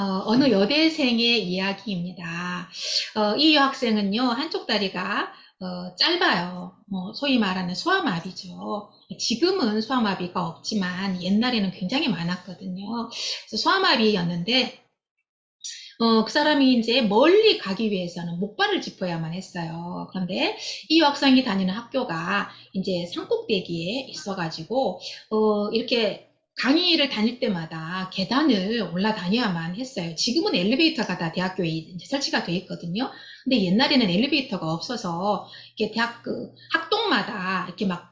어, 느 여대생의 이야기입니다. 어, 이 여학생은요, 한쪽 다리가 어, 짧아요. 뭐 소위 말하는 소아마비죠. 지금은 소아마비가 없지만 옛날에는 굉장히 많았거든요. 소아마비였는데 어, 그 사람이 이제 멀리 가기 위해서는 목발을 짚어야만 했어요. 그런데 이 여학생이 다니는 학교가 이제 산꼭대기에 있어가지고, 어, 이렇게 강의를 다닐 때마다 계단을 올라다녀야만 했어요. 지금은 엘리베이터가 다 대학교에 이제 설치가 되어 있거든요. 근데 옛날에는 엘리베이터가 없어서 이렇게 대학 그 학동마다 이렇게 막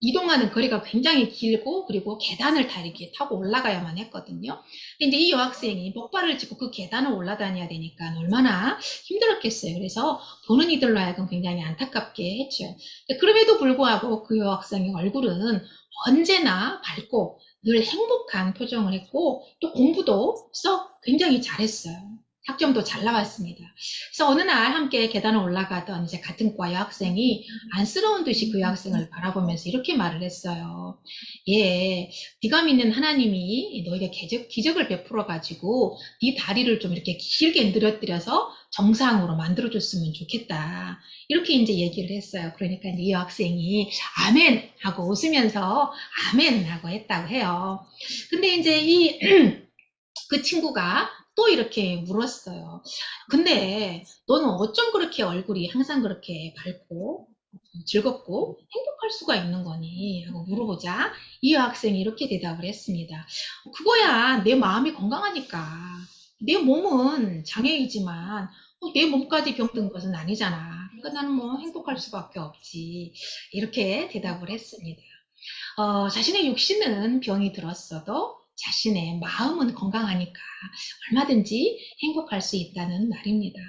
이동하는 거리가 굉장히 길고 그리고 계단을 다 이렇게 타고 올라가야만 했거든요. 근데 이제 이 여학생이 목발을 짚고 그 계단을 올라다녀야 되니까 얼마나 힘들었겠어요. 그래서 보는 이들로 하여금 굉장히 안타깝게 했죠. 그럼에도 불구하고 그 여학생의 얼굴은 언제나 밝고 늘 행복한 표정을 했고 또 공부도 썩 굉장히 잘했어요. 학점도 잘 나왔습니다. 그래서 어느 날 함께 계단을 올라가던 이제 같은 과 여학생이 안쓰러운 듯이 그 여학생을 바라보면서 이렇게 말을 했어요. 예, 네가 믿는 하나님이 너에게 기적, 기적을 베풀어 가지고 네 다리를 좀 이렇게 길게 늘어뜨려서 정상으로 만들어줬으면 좋겠다. 이렇게 이제 얘기를 했어요. 그러니까 이 여학생이 아멘 하고 웃으면서 아멘 하고 했다고 해요. 근데 이제 이 그 친구가 또 이렇게 물었어요. 근데 너는 어쩜 그렇게 얼굴이 항상 그렇게 밝고 즐겁고 행복할 수가 있는 거니? 하고 물어보자 이 여학생이 이렇게 대답을 했습니다. 그거야 내 마음이 건강하니까 내 몸은 장애이지만 어, 내 몸까지 병든 것은 아니잖아. 그러니까 나는 뭐 행복할 수밖에 없지. 이렇게 대답을 했습니다. 어, 자신의 육신은 병이 들었어도 자신의 마음은 건강하니까 얼마든지 행복할 수 있다는 말입니다.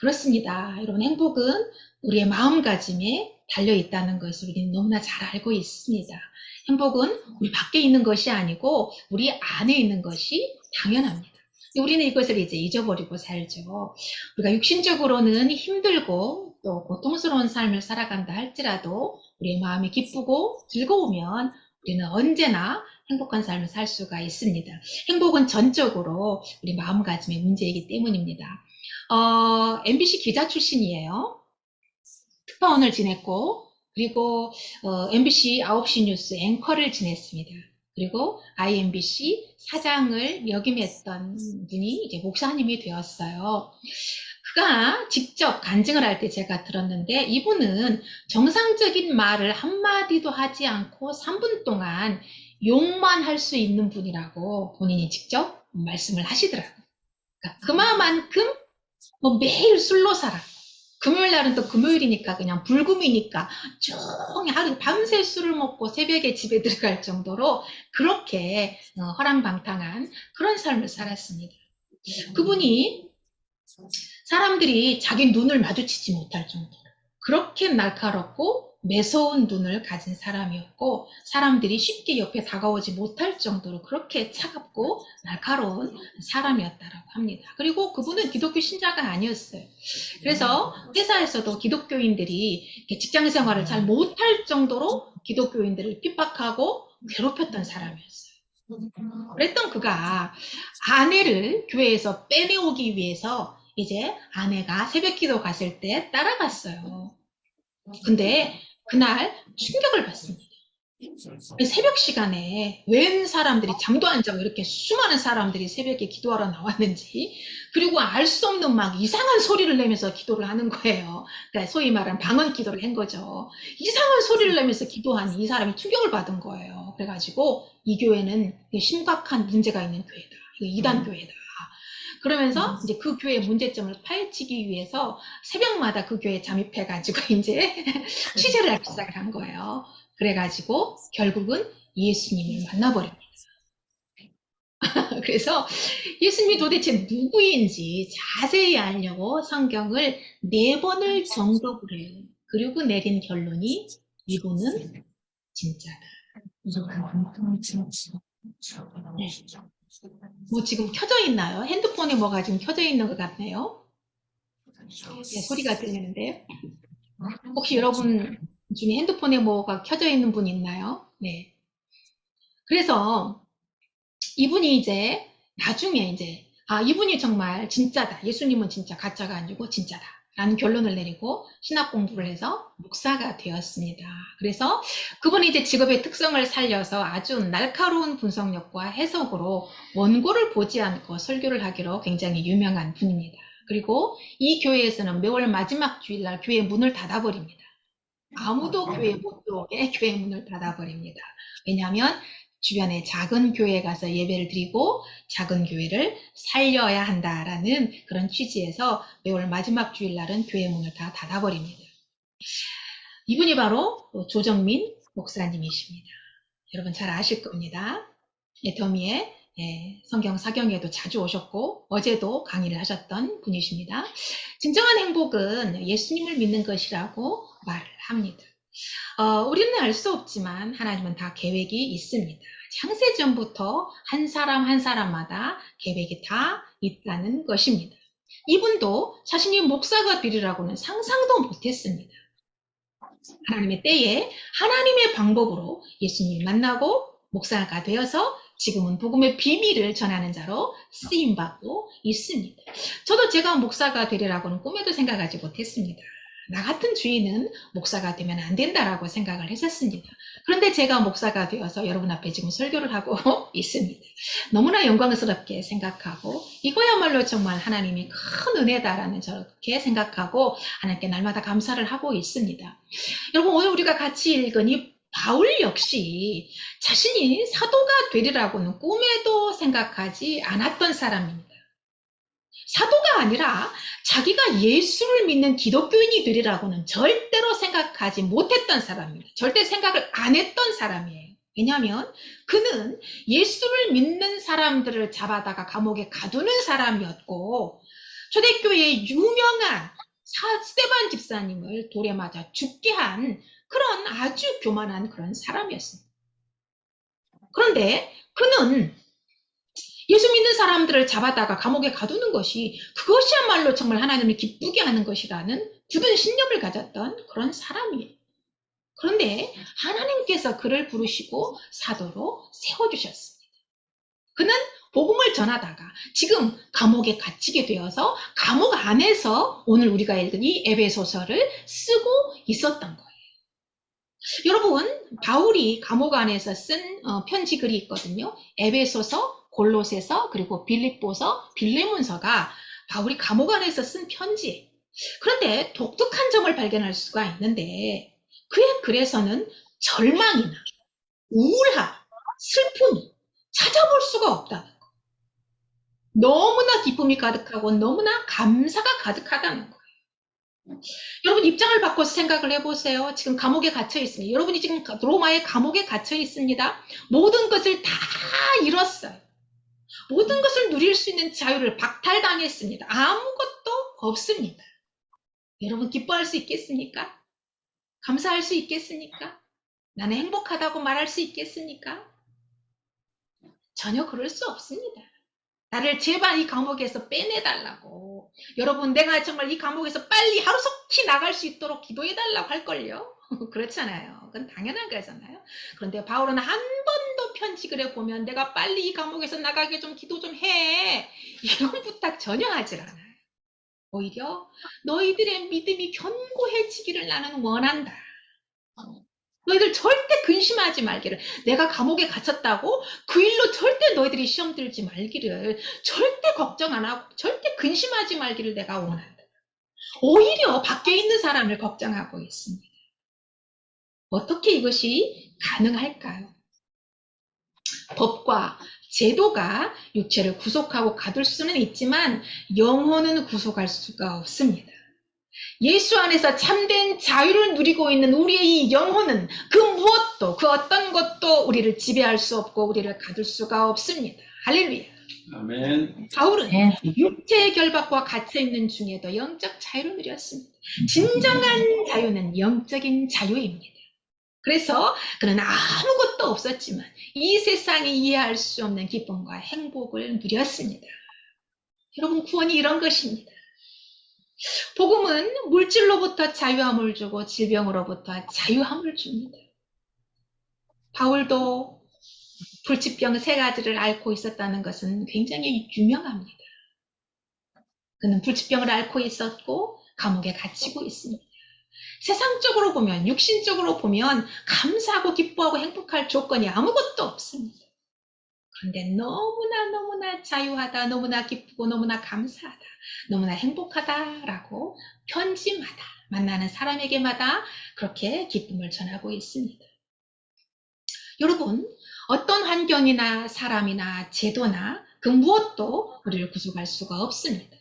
그렇습니다. 여러분, 행복은 우리의 마음가짐에 달려 있다는 것을 우리는 너무나 잘 알고 있습니다. 행복은 우리 밖에 있는 것이 아니고 우리 안에 있는 것이 당연합니다. 우리는 이것을 이제 잊어버리고 살죠. 우리가 육신적으로는 힘들고 또 고통스러운 삶을 살아간다 할지라도 우리의 마음이 기쁘고 즐거우면 우리는 언제나 행복한 삶을 살 수가 있습니다. 행복은 전적으로 우리 마음가짐의 문제이기 때문입니다. 어, MBC 기자 출신이에요. 특파원을 지냈고 그리고 어, MBC 9시 뉴스 앵커를 지냈습니다. 그리고 IMBC 사장을 역임했던 분이 이제 목사님이 되었어요. 그가 직접 간증을 할 때 제가 들었는데 이분은 정상적인 말을 한마디도 하지 않고 3분 동안 욕만 할 수 있는 분이라고 본인이 직접 말씀을 하시더라고요. 그러니까 그만큼 뭐 매일 술로 살아. 금요일 날은 또 금요일이니까 그냥 불금이니까 하루 밤새 술을 먹고 새벽에 집에 들어갈 정도로 그렇게 어, 허랑방탕한 그런 삶을 살았습니다. 그분이 사람들이 자기 눈을 마주치지 못할 정도로 그렇게 날카롭고 매서운 눈을 가진 사람이었고 사람들이 쉽게 옆에 다가오지 못할 정도로 그렇게 차갑고 날카로운 사람이었다라고 합니다. 그리고 그분은 기독교 신자가 아니었어요. 그래서 회사에서도 기독교인들이 직장 생활을 잘 못할 정도로 기독교인들을 핍박하고 괴롭혔던 사람이었어요. 그랬던 그가 아내를 교회에서 빼내오기 위해서 이제 아내가 새벽 기도 갔을 때 따라갔어요. 근데 그날 충격을 받습니다. 새벽 시간에 웬 사람들이 잠도 안 자고 이렇게 수많은 사람들이 새벽에 기도하러 나왔는지 그리고 알 수 없는 막 이상한 소리를 내면서 기도를 하는 거예요. 그러니까 소위 말하는 방언 기도를 한 거죠. 이상한 소리를 내면서 기도하니 이 사람이 충격을 받은 거예요. 그래가지고 이 교회는 심각한 문제가 있는 교회다. 이거 이단 음. 교회다. 그러면서 이제 그 교회의 문제점을 파헤치기 위해서 새벽마다 그 교회에 잠입해가지고 이제 취재를 하기 시작을 한 거예요. 그래가지고 결국은 예수님을 만나버립니다. 그래서 예수님이 도대체 누구인지 자세히 알려고 성경을 네 번을 정독을 해요. 그리고 내린 결론이 이분은 진짜다. 네. 뭐 지금 켜져 있나요? 핸드폰에 뭐가 지금 켜져 있는 것 같네요. 네, 소리가 들리는데요. 혹시 여러분 중에 핸드폰에 뭐가 켜져 있는 분 있나요? 네. 그래서 이분이 이제 나중에 이제 아, 이분이 정말 진짜다. 예수님은 진짜 가짜가 아니고 진짜다. 라는 결론을 내리고 신학 공부를 해서 목사가 되었습니다. 그래서 그분이 이제 직업의 특성을 살려서 아주 날카로운 분석력과 해석으로 원고를 보지 않고 설교를 하기로 굉장히 유명한 분입니다. 그리고 이 교회에서는 매월 마지막 주일날 교회 문을 닫아버립니다. 아무도 교회 못 들어오게 교회 문을 닫아버립니다. 왜냐하면 주변에 작은 교회에 가서 예배를 드리고 작은 교회를 살려야 한다라는 그런 취지에서 매월 마지막 주일날은 교회 문을 다 닫아버립니다. 이분이 바로 조정민 목사님이십니다. 여러분 잘 아실 겁니다. 애터미의 예, 성경 사경에도 자주 오셨고 어제도 강의를 하셨던 분이십니다. 진정한 행복은 예수님을 믿는 것이라고 말을 합니다. 어, 우리는 알 수 없지만 하나님은 다 계획이 있습니다. 창세전부터 한 사람 한 사람마다 계획이 다 있다는 것입니다. 이분도 자신이 목사가 되리라고는 상상도 못했습니다. 하나님의 때에 하나님의 방법으로 예수님을 만나고 목사가 되어서 지금은 복음의 비밀을 전하는 자로 쓰임받고 있습니다. 저도 제가 목사가 되리라고는 꿈에도 생각하지 못했습니다. 나 같은 주인은 목사가 되면 안 된다라고 생각을 했었습니다. 그런데 제가 목사가 되어서 여러분 앞에 지금 설교를 하고 있습니다. 너무나 영광스럽게 생각하고 이거야말로 정말 하나님이 큰 은혜다라는 저렇게 생각하고 하나님께 날마다 감사를 하고 있습니다. 여러분 오늘 우리가 같이 읽은 이 바울 역시 자신이 사도가 되리라고는 꿈에도 생각하지 않았던 사람입니다. 사도가 아니라 자기가 예수를 믿는 기독교인이 되리라고는 절대로 생각하지 못했던 사람입니다. 절대 생각을 안 했던 사람이에요. 왜냐하면 그는 예수를 믿는 사람들을 잡아다가 감옥에 가두는 사람이었고 초대교회의 유명한 스테반 집사님을 돌에 맞아 죽게 한 그런 아주 교만한 그런 사람이었습니다. 그런데 그는 예수 믿는 사람들을 잡아다가 감옥에 가두는 것이 그것이야말로 정말 하나님을 기쁘게 하는 것이라는 굳은 신념을 가졌던 그런 사람이에요. 그런데 하나님께서 그를 부르시고 사도로 세워주셨습니다. 그는 복음을 전하다가 지금 감옥에 갇히게 되어서 감옥 안에서 오늘 우리가 읽은 이 에베소서를 쓰고 있었던 거예요. 여러분, 바울이 감옥 안에서 쓴 어, 편지 글이 있거든요. 에베소서, 골로새서, 그리고 빌립보서, 빌레문서가 바울이 감옥 안에서 쓴 편지. 그런데 독특한 점을 발견할 수가 있는데 그의 글에서는 절망이나 우울함, 슬픔이 찾아볼 수가 없다는 거. 너무나 기쁨이 가득하고 너무나 감사가 가득하다는 거. 여러분 입장을 바꿔서 생각을 해보세요. 지금 감옥에 갇혀 있습니다. 여러분이 지금 로마의 감옥에 갇혀 있습니다. 모든 것을 다 잃었어요. 모든 것을 누릴 수 있는 자유를 박탈당했습니다. 아무것도 없습니다. 여러분 기뻐할 수 있겠습니까? 감사할 수 있겠습니까? 나는 행복하다고 말할 수 있겠습니까? 전혀 그럴 수 없습니다. 나를 제발 이 감옥에서 빼내달라고. 여러분, 내가 정말 이 감옥에서 빨리 하루속히 나갈 수 있도록 기도해달라고 할걸요? 그렇잖아요. 그건 당연한 거잖아요. 그런데 바울은 한 번도 편지글에 보면 내가 빨리 이 감옥에서 나가게 좀 기도 좀 해. 이런 부탁 전혀 하질 않아요. 오히려 너희들의 믿음이 견고해지기를 나는 원한다. 너희들 절대 근심하지 말기를. 내가 감옥에 갇혔다고 그 일로 절대 너희들이 시험 들지 말기를. 절대 걱정 안 하고 절대 근심하지 말기를 내가 원한다. 오히려 밖에 있는 사람을 걱정하고 있습니다. 어떻게 이것이 가능할까요? 법과 제도가 육체를 구속하고 가둘 수는 있지만 영혼은 구속할 수가 없습니다. 예수 안에서 참된 자유를 누리고 있는 우리의 이 영혼은 그 무엇도 그 어떤 것도 우리를 지배할 수 없고 우리를 가둘 수가 없습니다. 할렐루야. 아멘. 바울은 네. 육체의 결박과 갇혀 있는 중에도 영적 자유를 누렸습니다. 진정한 자유는 영적인 자유입니다. 그래서 그는 아무것도 없었지만 이 세상이 이해할 수 없는 기쁨과 행복을 누렸습니다. 여러분 구원이 이런 것입니다. 복음은 물질로부터 자유함을 주고 질병으로부터 자유함을 줍니다. 바울도 불치병 세 가지를 앓고 있었다는 것은 굉장히 유명합니다. 그는 불치병을 앓고 있었고 감옥에 갇히고 있습니다. 세상적으로 보면, 육신적으로 보면 감사하고 기뻐하고 행복할 조건이 아무것도 없습니다. 그런데 너무나 너무나 자유하다, 너무나 기쁘고 너무나 감사하다, 너무나 행복하다라고 편지마다 만나는 사람에게마다 그렇게 기쁨을 전하고 있습니다. 여러분, 어떤 환경이나 사람이나 제도나 그 무엇도 우리를 구속할 수가 없습니다.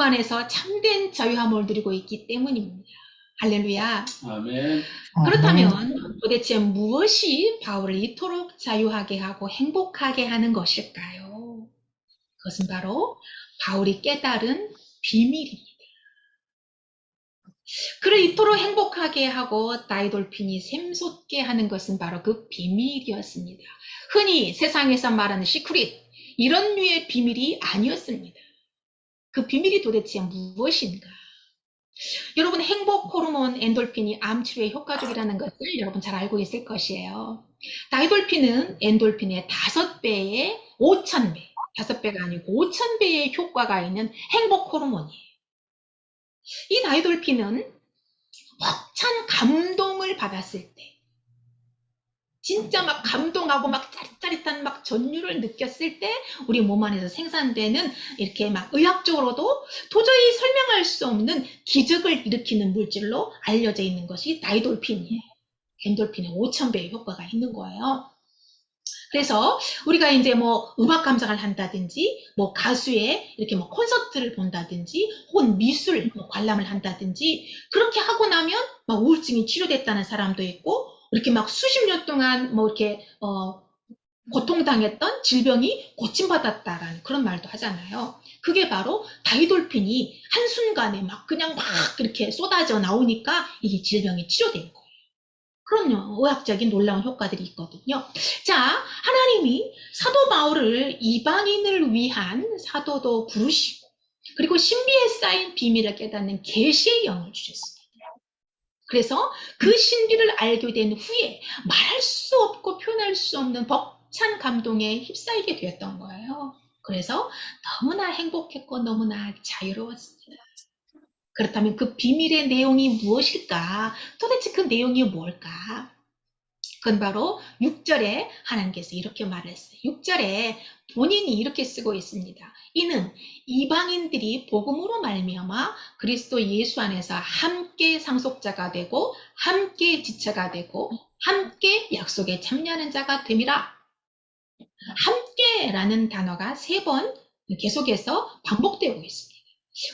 안에서 참된 자유함을 누리고 있기 때문입니다. 할렐루야. 아멘. 그렇다면 도대체 무엇이 바울을 이토록 자유하게 하고 행복하게 하는 것일까요? 그것은 바로 바울이 깨달은 비밀입니다. 그를 이토록 행복하게 하고 다이돌핀이 샘솟게 하는 것은 바로 그 비밀이었습니다. 흔히 세상에서 말하는 시크릿, 이런 류의 비밀이 아니었습니다. 그 비밀이 도대체 무엇인가? 여러분 행복 호르몬 엔돌핀이 암 치료에 효과적이라는 것을 여러분 잘 알고 있을 것이에요. 다이돌핀은 엔돌핀의 다섯 배의 5천 배, 다섯 배가 아니고 5천 배의 효과가 있는 행복 호르몬이에요. 이 다이돌핀은 벅찬 감동을 받았을 때, 진짜 막 감동하고 막 짜릿짜릿한 막 전율을 느꼈을 때 우리 몸 안에서 생산되는 이렇게 막 의학적으로도 도저히 설명할 수 없는 기적을 일으키는 물질로 알려져 있는 것이 다이돌핀이에요. 엔돌핀의 5,000배의 효과가 있는 거예요. 그래서 우리가 이제 뭐 음악 감상을 한다든지 뭐 가수의 이렇게 뭐 콘서트를 본다든지 혹은 미술 뭐 관람을 한다든지 그렇게 하고 나면 막 우울증이 치료됐다는 사람도 있고 이렇게 막 수십 년 동안 뭐 이렇게 어 고통당했던 질병이 고침받았다라는 그런 말도 하잖아요. 그게 바로 다이돌핀이 한순간에 막 그냥 막 이렇게 쏟아져 나오니까 이게 질병이 치료된 거예요. 그럼요. 의학적인 놀라운 효과들이 있거든요. 자, 하나님이 사도 바울을 이방인을 위한 사도도 부르시고 그리고 신비에 쌓인 비밀을 깨닫는 계시의 영을 주셨습니다. 그래서 그 신비를 알게 된 후에 말할 수 없고 표현할 수 없는 벅찬 감동에 휩싸이게 되었던 거예요. 그래서 너무나 행복했고 너무나 자유로웠습니다. 그렇다면 그 비밀의 내용이 무엇일까? 도대체 그 내용이 뭘까? 그건 바로 6절에 하나님께서 이렇게 말했어요. 6절에 본인이 이렇게 쓰고 있습니다. 이는 이방인들이 복음으로 말미암아 그리스도 예수 안에서 함께 상속자가 되고 함께 지체가 되고 함께 약속에 참여하는 자가 됨이라. 함께라는 단어가 세 번 계속해서 반복되고 있습니다.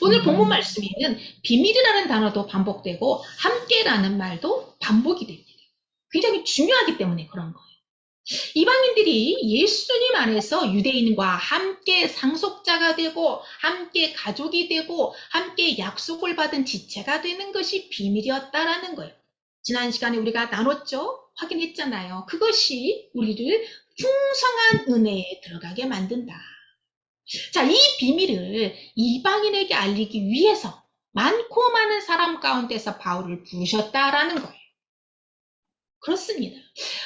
오늘 본문 말씀에는 비밀이라는 단어도 반복되고 함께라는 말도 반복이 됩니다. 굉장히 중요하기 때문에 그런 거예요. 이방인들이 예수님 안에서 유대인과 함께 상속자가 되고 함께 가족이 되고 함께 약속을 받은 지체가 되는 것이 비밀이었다라는 거예요. 지난 시간에 우리가 나눴죠? 확인했잖아요. 그것이 우리를 풍성한 은혜에 들어가게 만든다. 자, 이 비밀을 이방인에게 알리기 위해서 많고 많은 사람 가운데서 바울을 부르셨다라는 거예요. 그렇습니다.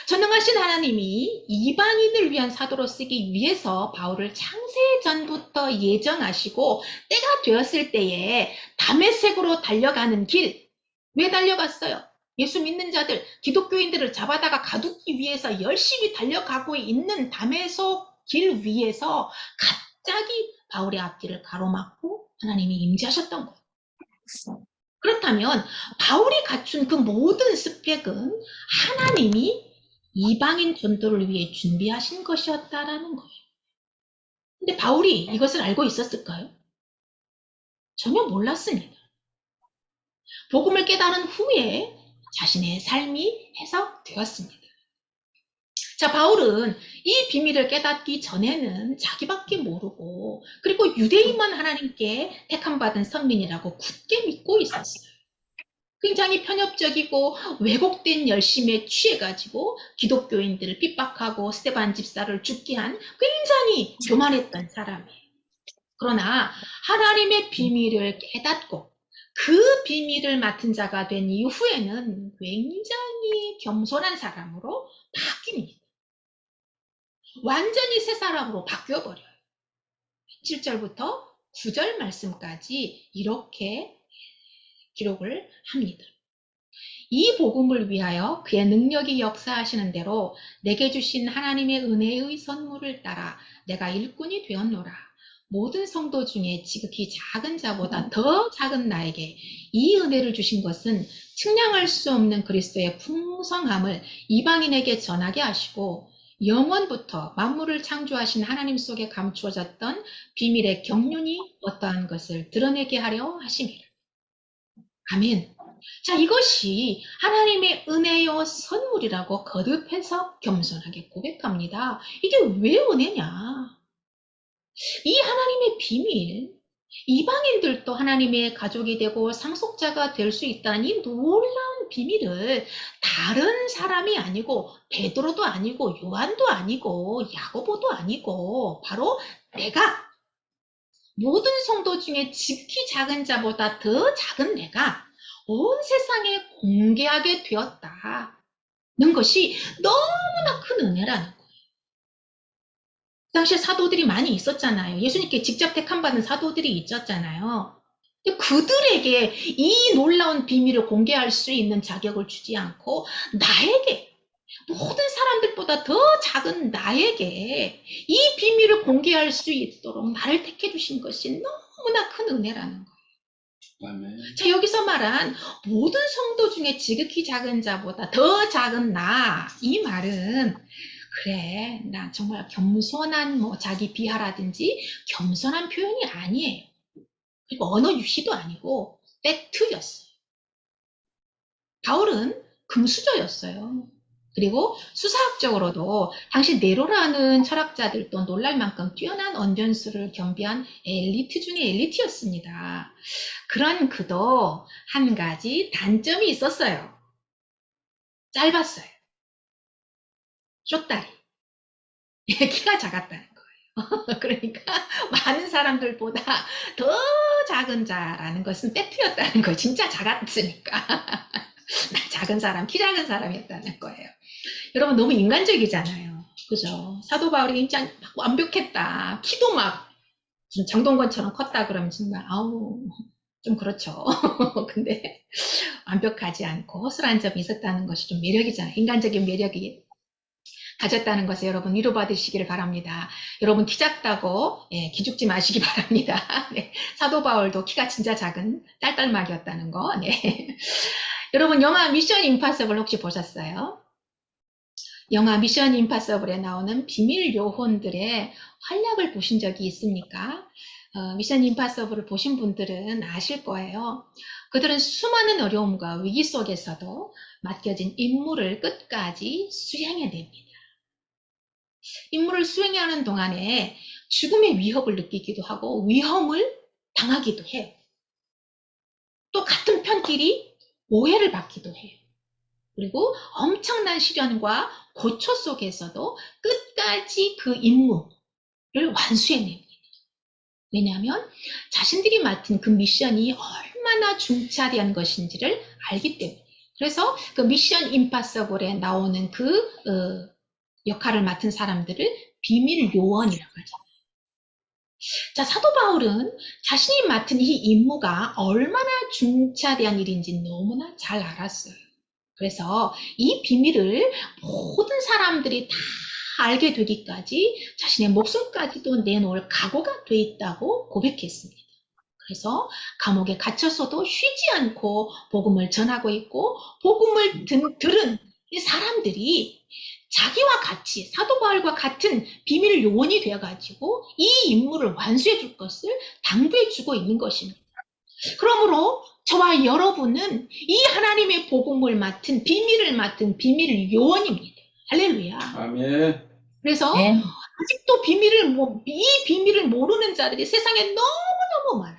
전능하신 하나님이 이방인을 위한 사도로 쓰기 위해서 바울을 창세 전부터 예정하시고 때가 되었을 때에 담의색으로 달려가는 길, 왜 달려갔어요? 예수 믿는 자들, 기독교인들을 잡아다가 가두기 위해서 열심히 달려가고 있는 담에서 길 위에서 갑자기 바울의 앞길을 가로막고 하나님이 임재하셨던 거예요. 그렇다면 바울이 갖춘 그 모든 스펙은 하나님이 이방인 전도를 위해 준비하신 것이었다라는 거예요. 근데 바울이 이것을 알고 있었을까요? 전혀 몰랐습니다. 복음을 깨달은 후에 자신의 삶이 해석되었습니다. 자, 바울은 이 비밀을 깨닫기 전에는 자기밖에 모르고 그리고 유대인만 하나님께 택함받은 선민이라고 굳게 믿고 있었어요. 굉장히 편협적이고 왜곡된 열심에 취해가지고 기독교인들을 핍박하고 스테반 집사를 죽게 한 굉장히 교만했던 사람이에요. 그러나 하나님의 비밀을 깨닫고 그 비밀을 맡은 자가 된 이후에는 굉장히 겸손한 사람으로 바뀝니다. 완전히 새 사람으로 바뀌어 버려요. 7절부터 9절 말씀까지 이렇게 기록을 합니다. 이 복음을 위하여 그의 능력이 역사하시는 대로 내게 주신 하나님의 은혜의 선물을 따라 내가 일꾼이 되었노라. 모든 성도 중에 지극히 작은 자보다 더 작은 나에게 이 은혜를 주신 것은 측량할 수 없는 그리스도의 풍성함을 이방인에게 전하게 하시고 영원부터 만물을 창조하신 하나님 속에 감추어졌던 비밀의 경륜이 어떠한 것을 드러내게 하려 하심이라. 아멘. 자, 이것이 하나님의 은혜요 선물이라고 거듭해서 겸손하게 고백합니다. 이게 왜 은혜냐? 이 하나님의 비밀, 이방인들도 하나님의 가족이 되고 상속자가 될 수 있다는 이 놀라운 비밀을 다른 사람이 아니고 베드로도 아니고 요한도 아니고 야고보도 아니고 바로 내가. 모든 성도 중에 지극히 작은 자보다 더 작은 내가 온 세상에 공개하게 되었다는 것이 너무나 큰 은혜라는 당시에 사도들이 많이 있었잖아요. 예수님께 직접 택함받은 사도들이 있었잖아요. 그들에게 이 놀라운 비밀을 공개할 수 있는 자격을 주지 않고 나에게 모든 사람들보다 더 작은 나에게 이 비밀을 공개할 수 있도록 나를 택해 주신 것이 너무나 큰 은혜라는 거예요. 아멘. 자, 여기서 말한 모든 성도 중에 지극히 작은 자보다 더 작은 나, 이 말은, 그래, 나 정말 겸손한 뭐 자기 비하라든지 겸손한 표현이 아니에요. 그리고 언어 유희도 아니고 팩트였어요. 바울은 금수저였어요. 그리고 수사학적으로도 당시 네로라는 철학자들도 놀랄 만큼 뛰어난 언변수를 겸비한 엘리트 중에 엘리트였습니다. 그런 그도 한 가지 단점이 있었어요. 짧았어요. 쇼다리. 키가 작았다는 거예요. 그러니까 많은 사람들보다 더 작은 자라는 것은 팩트였다는 거예요. 진짜 작았으니까. 나 작은 사람, 키 작은 사람이었다는 거예요. 여러분 너무 인간적이잖아요. 그죠? 사도 바울이 진짜 막 완벽했다. 키도 막 장동건처럼 컸다 그러면 정말 아우 좀 그렇죠. 근데 완벽하지 않고 허술한 점이 있었다는 것이 좀 매력이잖아요. 인간적인 매력이 가졌다는 것을 여러분 위로받으시기를 바랍니다. 여러분 키 작다고 예, 기죽지 마시기 바랍니다. 네, 사도 바울도 키가 진짜 작은 딸딸막이었다는 거. 네. 여러분 영화 미션 임파서블 혹시 보셨어요? 영화 미션 임파서블에 나오는 비밀 요원들의 활약을 보신 적이 있습니까? 어, 미션 임파서블을 보신 분들은 아실 거예요. 그들은 수많은 어려움과 위기 속에서도 맡겨진 임무를 끝까지 수행해냅니다. 임무를 수행하는 동안에 죽음의 위협을 느끼기도 하고 위험을 당하기도 해요. 또 같은 편끼리 오해를 받기도 해요. 그리고 엄청난 시련과 고초 속에서도 끝까지 그 임무를 완수해냅니다. 왜냐하면 자신들이 맡은 그 미션이 얼마나 중차대한 것인지를 알기 때문에. 그래서 그 미션 임파서블에 나오는 그 어, 역할을 맡은 사람들을 비밀 요원이라고 하죠. 자, 사도 바울은 자신이 맡은 이 임무가 얼마나 중차대한 일인지 너무나 잘 알았어요. 그래서 이 비밀을 모든 사람들이 다 알게 되기까지 자신의 목숨까지도 내놓을 각오가 돼 있다고 고백했습니다. 그래서 감옥에 갇혔어도 쉬지 않고 복음을 전하고 있고 복음을 든, 들은 이 사람들이 자기와 같이 사도 바울과 같은 비밀 요원이 되어가지고 이 임무를 완수해 줄 것을 당부해 주고 있는 것입니다. 그러므로 저와 여러분은 이 하나님의 복음을 맡은 비밀을 맡은 비밀 요원입니다. 할렐루야. 아멘. 그래서 네. 아직도 비밀을 모- 이 비밀을 모르는 자들이 세상에 너무너무 많아요.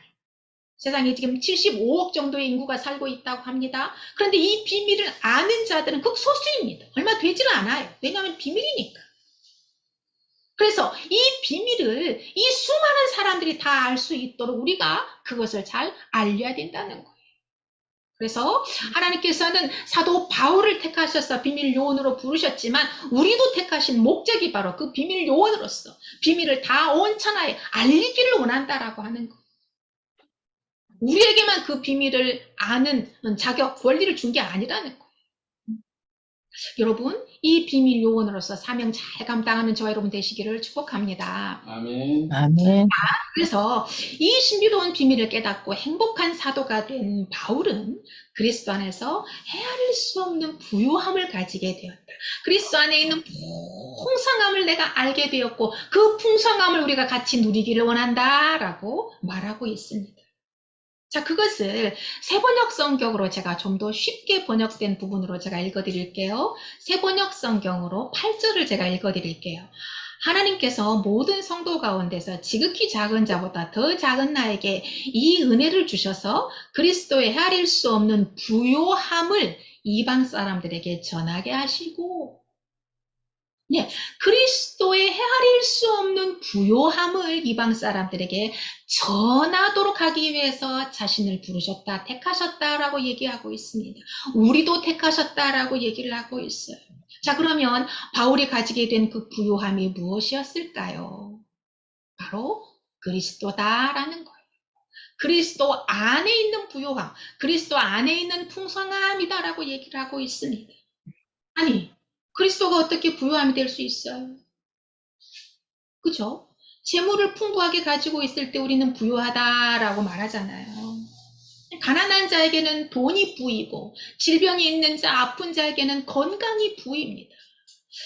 세상에 지금 75억 정도의 인구가 살고 있다고 합니다. 그런데 이 비밀을 아는 자들은 극소수입니다. 얼마 되지를 않아요. 왜냐하면 비밀이니까. 그래서 이 비밀을 이 수많은 사람들이 다 알 수 있도록 우리가 그것을 잘 알려야 된다는 거예요. 그래서 하나님께서는 사도 바울을 택하셔서 비밀 요원으로 부르셨지만 우리도 택하신 목적이 바로 그 비밀 요원으로서 비밀을 다 온 천하에 알리기를 원한다라고 하는 거예요. 우리에게만 그 비밀을 아는 자격, 권리를 준 게 아니라는 거예요. 여러분, 이 비밀 요원으로서 사명 잘 감당하는 저와 여러분 되시기를 축복합니다. 아멘. 아멘. 그래서 이 신비로운 비밀을 깨닫고 행복한 사도가 된 바울은 그리스도 안에서 헤아릴 수 없는 부요함을 가지게 되었다. 그리스도 안에 있는 풍성함을 내가 알게 되었고 그 풍성함을 우리가 같이 누리기를 원한다라고 말하고 있습니다. 자, 그것을 세번역 성경으로 제가 좀 더 쉽게 번역된 부분으로 제가 읽어드릴게요. 세번역 성경으로 8절을 제가 읽어드릴게요. 하나님께서 모든 성도 가운데서 지극히 작은 자보다 더 작은 나에게 이 은혜를 주셔서 그리스도의 헤아릴 수 없는 부요함을 이방 사람들에게 전하게 하시고 네, 그리스도의 헤아릴 수 없는 부요함을 이방 사람들에게 전하도록 하기 위해서 자신을 부르셨다, 택하셨다라고 얘기하고 있습니다. 우리도 택하셨다라고 얘기를 하고 있어요. 자, 그러면 바울이 가지게 된 그 부요함이 무엇이었을까요? 바로 그리스도다라는 거예요. 그리스도 안에 있는 부요함, 그리스도 안에 있는 풍성함이다라고 얘기를 하고 있습니다. 아니, 그리스도가 어떻게 부요함이 될 수 있어요? 그죠? 재물을 풍부하게 가지고 있을 때 우리는 부요하다라고 말하잖아요. 가난한 자에게는 돈이 부이고 질병이 있는 자, 아픈 자에게는 건강이 부입니다.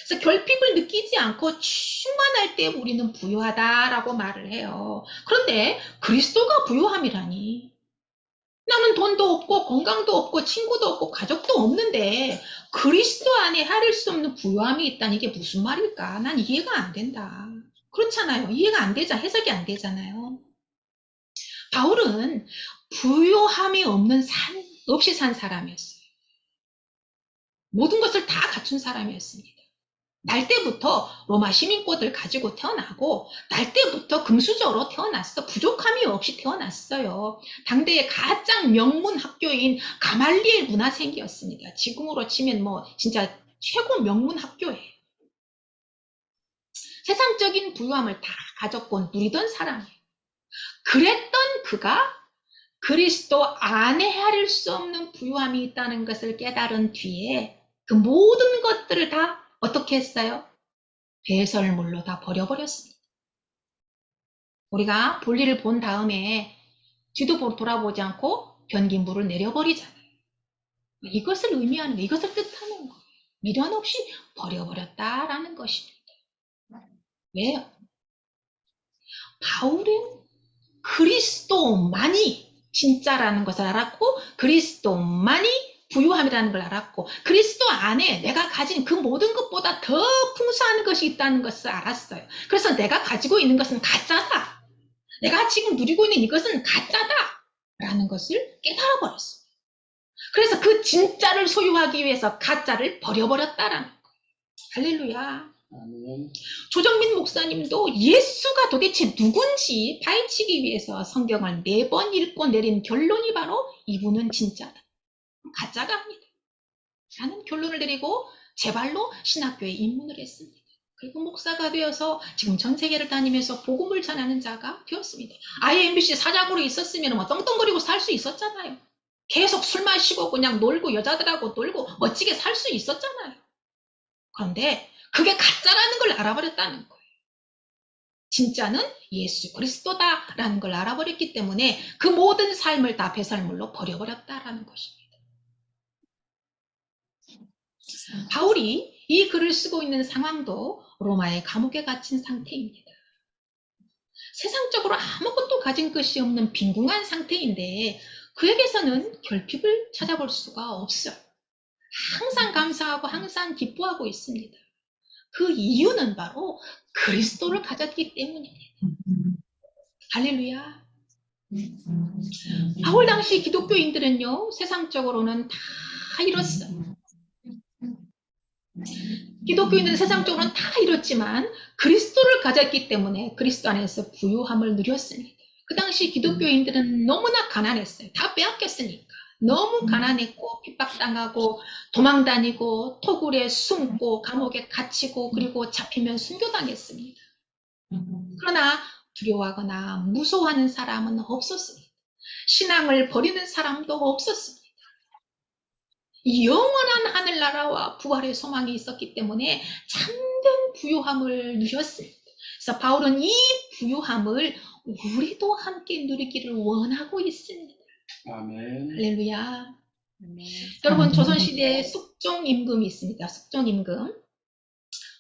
그래서 결핍을 느끼지 않고 충만할 때 우리는 부유하다라고 말을 해요. 그런데 그리스도가 부유함이라니. 나는 돈도 없고 건강도 없고 친구도 없고 가족도 없는데 그리스도 안에 헤아릴 수 없는 부유함이 있다니 이게 무슨 말일까? 난 이해가 안 된다. 그렇잖아요. 이해가 안 되자 해석이 안 되잖아요. 바울은 부요함이 없는 산, 없이 산 사람이었어요. 모든 것을 다 갖춘 사람이었습니다. 날 때부터 로마 시민권을 가지고 태어나고 날 때부터 금수저로 태어났어. 부족함이 없이 태어났어요. 당대의 가장 명문 학교인 가말리엘 문화생이었습니다. 지금으로 치면 뭐 진짜 최고 명문 학교예요. 세상적인 부유함을 다 가졌고 누리던 사람이에요. 그랬던 그가 그리스도 안에 헤아릴 수 없는 부유함이 있다는 것을 깨달은 뒤에 그 모든 것들을 다 어떻게 했어요? 배설물로 다 버려버렸습니다. 우리가 볼일을 본 다음에 뒤도 돌아보지 않고 변기물을 내려버리잖아요. 이것을 의미하는 거, 이것을 뜻하는 거예요. 미련 없이 버려버렸다라는 것입니다. 왜요? 바울은 그리스도만이 진짜라는 것을 알았고 그리스도만이 부유함이라는 걸 알았고 그리스도 안에 내가 가진 그 모든 것보다 더 풍성한 것이 있다는 것을 알았어요. 그래서 내가 가지고 있는 것은 가짜다. 내가 지금 누리고 있는 이것은 가짜다. 라는 것을 깨달아 버렸어요. 그래서 그 진짜를 소유하기 위해서 가짜를 버려버렸다라는 거예요. 할렐루야. 조정민 목사님도 예수가 도대체 누군지 파헤치기 위해서 성경을 네 번 읽고 내린 결론이 바로 이분은 진짜다. 가짜가 아니다. 라는 결론을 내리고 제 발로 신학교에 입문을 했습니다. 그리고 목사가 되어서 지금 전 세계를 다니면서 복음을 전하는 자가 되었습니다. IMBC 사장으로 있었으면 뭐 떵떵거리고 살 수 있었잖아요. 계속 술 마시고 그냥 놀고 여자들하고 놀고 멋지게 살 수 있었잖아요. 그런데 그게 가짜라는 걸 알아버렸다는 거예요. 진짜는 예수 그리스도다라는 걸 알아버렸기 때문에 그 모든 삶을 다 배설물로 버려버렸다라는 것입니다. 바울이 이 글을 쓰고 있는 상황도 로마의 감옥에 갇힌 상태입니다. 세상적으로 아무것도 가진 것이 없는 빈궁한 상태인데 그에게서는 결핍을 찾아볼 수가 없어요. 항상 감사하고 항상 기뻐하고 있습니다. 그 이유는 바로 그리스도를 가졌기 때문입니다. 할렐루야. 바울 당시 기독교인들은요, 세상적으로는 다 잃었어요. 기독교인들은 세상적으로는 다 잃었지만 그리스도를 가졌기 때문에 그리스도 안에서 부유함을 누렸습니다. 그 당시 기독교인들은 너무나 가난했어요. 다 빼앗겼으니까. 너무 가난했고 핍박당하고 도망다니고 토굴에 숨고 감옥에 갇히고 그리고 잡히면 순교당했습니다. 그러나 두려워하거나 무서워하는 사람은 없었습니다. 신앙을 버리는 사람도 없었습니다. 이 영원한 하늘나라와 부활의 소망이 있었기 때문에 참된 부유함을 누렸습니다. 그래서 바울은 이 부유함을 우리도 함께 누리기를 원하고 있습니다. 아멘. 할렐루야. 아멘. 여러분 음. 조선시대에 숙종임금이 있습니다. 숙종임금.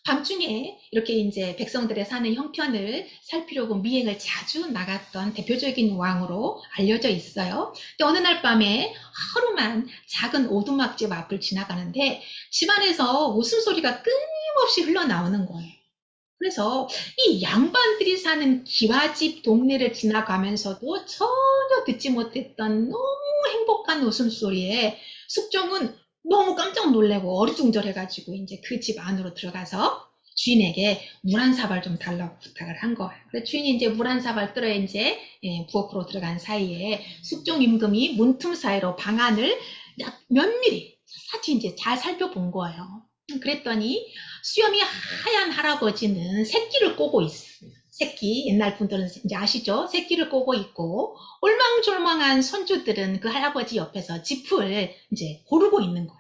밤중에 이렇게 이제 백성들의 사는 형편을 살피려고 미행을 자주 나갔던 대표적인 왕으로 알려져 있어요. 근데 어느 날 밤에 하루만 작은 오두막집 앞을 지나가는데 집안에서 웃음소리가 끊임없이 흘러나오는 거예요. 그래서 이 양반들이 사는 기와집 동네를 지나가면서도 전혀 듣지 못했던 너무 행복한 웃음소리에 숙종은 너무 깜짝 놀래고 어리둥절해가지고 이제 그 집 안으로 들어가서 주인에게 물 한 사발 좀 달라고 부탁을 한 거예요. 그래서 주인이 이제 물 한 사발 들어 이제 예, 부엌으로 들어간 사이에 숙종 임금이 문틈 사이로 방 안을 약 면밀히 사치 이제 잘 살펴본 거예요. 그랬더니 수염이 하얀 할아버지는 새끼를 꼬고 있어요. 새끼 옛날 분들은 이제 아시죠? 새끼를 꼬고 있고 올망졸망한 손주들은 그 할아버지 옆에서 짚을 이제 고르고 있는 거예요.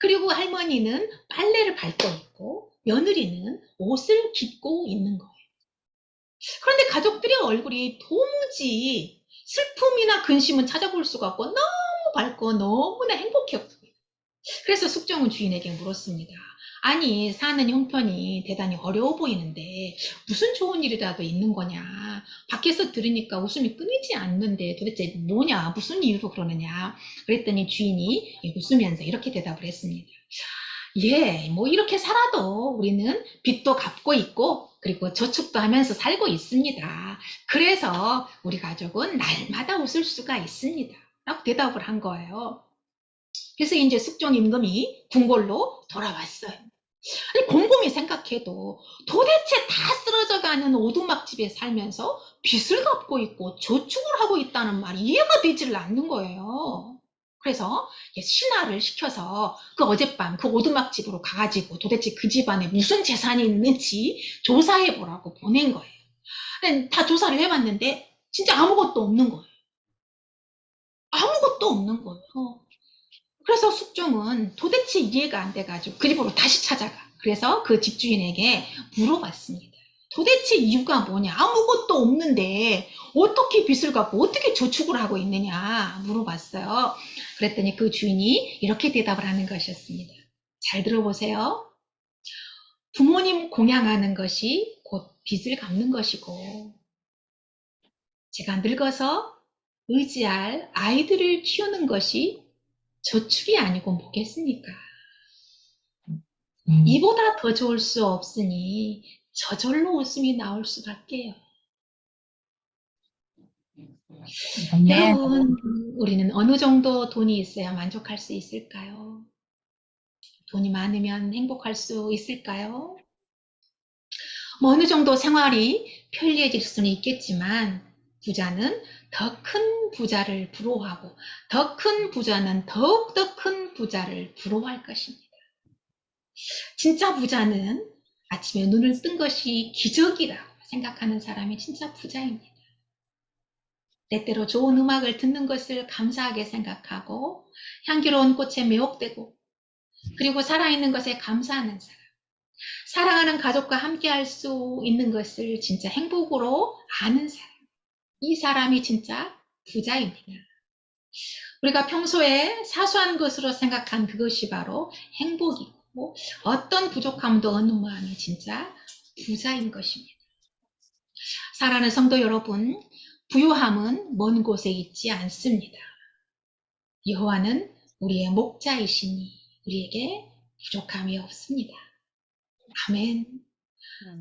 그리고 할머니는 빨래를 밟고 있고 며느리는 옷을 깃고 있는 거예요. 그런데 가족들의 얼굴이 도무지 슬픔이나 근심은 찾아볼 수가 없고 너무 밝고 너무나 행복했고 그래서 숙종은 주인에게 물었습니다. 아니 사는 형편이 대단히 어려워 보이는데 무슨 좋은 일이라도 있는 거냐 밖에서 들으니까 웃음이 끊이지 않는데 도대체 뭐냐 무슨 이유로 그러느냐 그랬더니 주인이 웃으면서 이렇게 대답을 했습니다. 예, 뭐 이렇게 살아도 우리는 빚도 갚고 있고 그리고 저축도 하면서 살고 있습니다. 그래서 우리 가족은 날마다 웃을 수가 있습니다. 라고 대답을 한 거예요. 그래서 이제 숙종 임금이 궁궐로 돌아왔어요. 아니, 곰곰이 생각해도 도대체 다 쓰러져 가는 오두막집에 살면서 빚을 갚고 있고 저축을 하고 있다는 말이 이해가 되지를 않는 거예요. 그래서 신하를 시켜서 그 어젯밤 그 오두막집으로 가가지고 도대체 그 집안에 무슨 재산이 있는지 조사해 보라고 보낸 거예요. 다 조사를 해봤는데 진짜 아무것도 없는 거예요. 아무것도 없는 거예요. 그래서 숙종은 도대체 이해가 안 돼가지고 그 집으로 다시 찾아가. 그래서 그 집주인에게 물어봤습니다. 도대체 이유가 뭐냐? 아무것도 없는데 어떻게 빚을 갚고 어떻게 저축을 하고 있느냐 물어봤어요. 그랬더니 그 주인이 이렇게 대답을 하는 것이었습니다. 잘 들어보세요. 부모님 공양하는 것이 곧 빚을 갚는 것이고 제가 늙어서 의지할 아이들을 키우는 것이 저축이 아니고 뭐겠습니까? 음. 이보다 더 좋을 수 없으니 저절로 웃음이 나올 수밖에요. 여러분, 우리는 어느 정도 돈이 있어야 만족할 수 있을까요? 돈이 많으면 행복할 수 있을까요? 뭐 어느 정도 생활이 편리해질 수는 있겠지만 부자는 더 큰 부자를 부러워하고 더 큰 부자는 더욱 더 큰 부자를 부러워할 것입니다. 진짜 부자는 아침에 눈을 뜬 것이 기적이라고 생각하는 사람이 진짜 부자입니다. 때때로 좋은 음악을 듣는 것을 감사하게 생각하고 향기로운 꽃에 매혹되고 그리고 살아있는 것에 감사하는 사람. 사랑하는 가족과 함께 할 수 있는 것을 진짜 행복으로 아는 사람. 이 사람이 진짜 부자입니다. 우리가 평소에 사소한 것으로 생각한 그것이 바로 행복이고 어떤 부족함도 없는 마음이 진짜 부자인 것입니다. 사랑하는 성도 여러분, 부유함은 먼 곳에 있지 않습니다. 여호와는 우리의 목자이시니 우리에게 부족함이 없습니다. 아멘. 음.